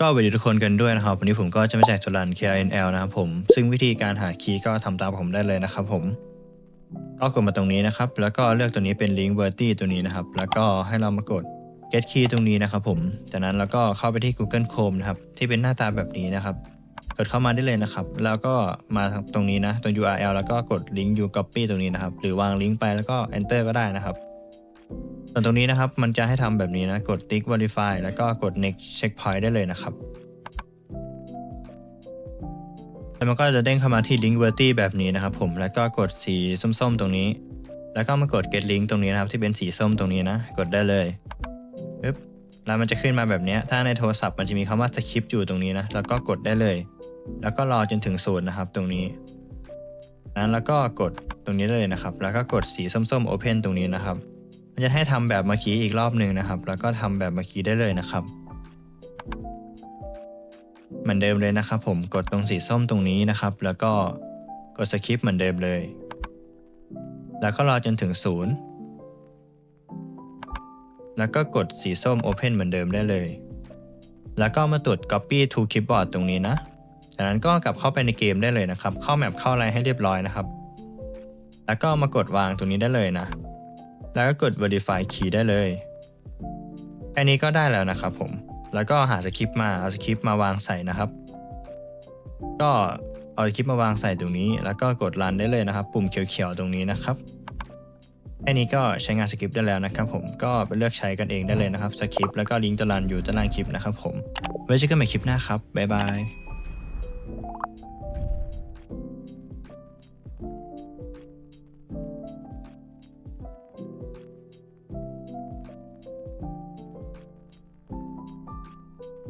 ก็สวัสดีทุกคนกันด้วยนะครับ วันนี้ผมก็จะมาแจกจุลัน KNL นะครับผม ซึ่งวิธีการหาคีย์ก็ทำตามผมได้เลยนะครับผม ก็กดมาตรงนี้นะครับ แล้วก็เลือกตัวนี้เป็น link v e r t i ตัวนี้นะครับ แล้วก็ให้เรามากด get key ตรงนี้นะครับผม จากนั้นเราก็เข้าไปที่ Google Chrome นะครับ ที่เป็นหน้าตาแบบนี้นะครับกดเข้ามาได้เลยนะครับ แล้วก็มาตรงนี้นะ ตรง URL แล้วก็กด link u copy ตรงนี้นะครับ หรือวางลิงก์ไปแล้วก็ enter ก็ได้นะครับ ส่วนตรงนี้นะครับ มันจะให้ทำแบบนี้นะ กด tick verify แล้วก็กด next checkpoint ได้เลยนะครับ แล้วมันก็จะเด้งเข้ามาที่ link verity แบบนี้นะครับผม แล้วก็กดสีส้มๆ ตรงนี้ แล้วก็มากด get link ตรงนี้นะครับ ที่เป็นสีส้มตรงนี้นะ กดได้เลยปึ๊บแล้วมันจะขึ้นมาแบบนี้ ถ้าในโทรศัพท์มันจะมีคำว่า skip อยู่ตรงนี้นะ แล้วก็กดได้เลย แล้วก็รอจนถึงศูนย์นะครับ ตรงนี้นั้นแล้วก็กดตรงนี้ได้เลยนะครับ แล้วก็กดสีส้มๆ open ตรงนี้นะครับ มันจะให้ทำแบบเมื่อกี้อีกรอบหนึ่งนะครับ แล้วก็ทำแบบเมื่อกี้ได้เลยนะครับเหมือนเดิมเลยนะครับ ผมกดตรงสีส้มตรงนี้นะครับ แล้วก็กดสคริปเหมือนเดิมเลย แล้วก็รอจนถึงศูนย์แล้วก็กดสีส้ม Open เหมือนเดิมได้เลย แล้วก็มาตรวจ Copy to Clipboard ตรงนี้นะจากนั้นก็กลับเข้าไปในเกมได้เลยนะครับ เข้าแมปเข้าอะไรให้เรียบร้อยนะครับ แล้วก็มากดวางตรงนี้ได้เลยนะ แล้วก็กด Verify Key ได้เลยแค่นี้ก็ได้แล้วนะครับผม แล้วก็หาสคริปต์มา เอาสคริปต์มาวางใส่นะครับ ก็เอาสคริปต์มาวางใส่ตรงนี้ แล้วก็กดรันได้เลยนะครับ ปุ่มเขียวๆตรงนี้นะครับแค่นี้ก็ใช้งานสคริปต์ได้แล้วนะครับผม ก็ไปเลือกใช้กันเองได้เลยนะครับสคริปต์แล้วก็ลิงก์จะรันอยู่ใต้ล่างคลิปนะครับผม ไว้เจอกันใหม่คลิปหน้าครับ บ๊ายบาย